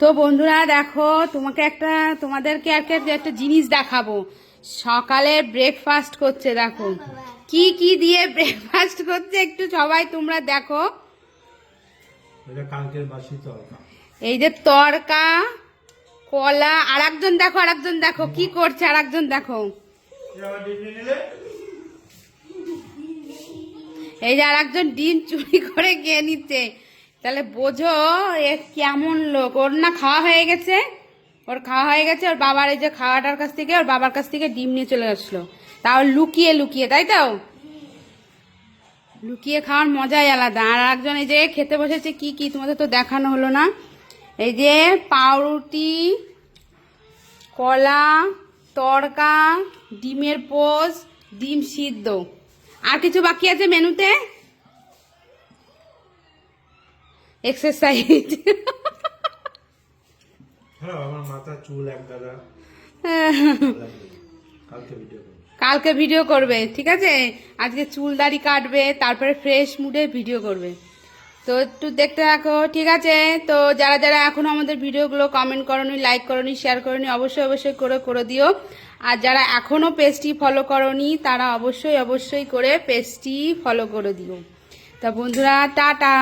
তো বন্ধুরা দেখো তোমাকে একটা তোমাদেরকে একটা একটা জিনিস দেখাবো। সকালে ব্রেকফাস্ট করছে দেখো। কি কি দিয়ে ব্রেকফাস্ট করছে একটু সবাই তোমরা দেখো। এই যে তরকা। কলা আর একজন দেখো আর একজন দেখো। কি করছে আর একজন দেখো এই যে আর একজন ডিম চুরি করে গিয়ে নিচ্ছে। তাহলে বোঝো এ কেমন লোক। ওর না খাওয়া হয়ে গেছে। ওর খাওয়া হয়ে গেছে, ওর বাবার এই যে খাওয়াটার কাছ থেকে, ওর বাবার কাছ থেকে ডিম নিয়ে চলে আসলো। তাও লুকিয়ে লুকিয়ে, তাই তো? লুকিয়ে খাওয়ার মজাই আলাদা। আর একজন এই যে খেতে বসেছে, কি কি তোমাদের তো দেখানো হলো না? এই যে পাউরুটি, কলা, তড়কা, ডিমের পোস ডিম সিদ্ধ। আর কিছু বাকি আছে মেনুতে? এক্সারসাইজ হ্যাঁ আমার মাথা চুল এক দাদা কালকে ভিডিও করব। ঠিক আছে? আজকে চুল দাড়ি কাটবে তারপরে ফ্রেশ মুডে ভিডিও করবে। তো একটু দেখতে থাকো ঠিক আছে? তো যারা যারা এখনও আমাদের ভিডিওগুলো কমেন্ট করনি লাইক করনি শেয়ার করনি অবশ্যই অবশ্যই করে করে দিও। আর যারা এখনও পেজটি ফলো করনি তারা অবশ্যই অবশ্যই করে পেজটি ফলো করে দিও। তা বন্ধুরা টাটা!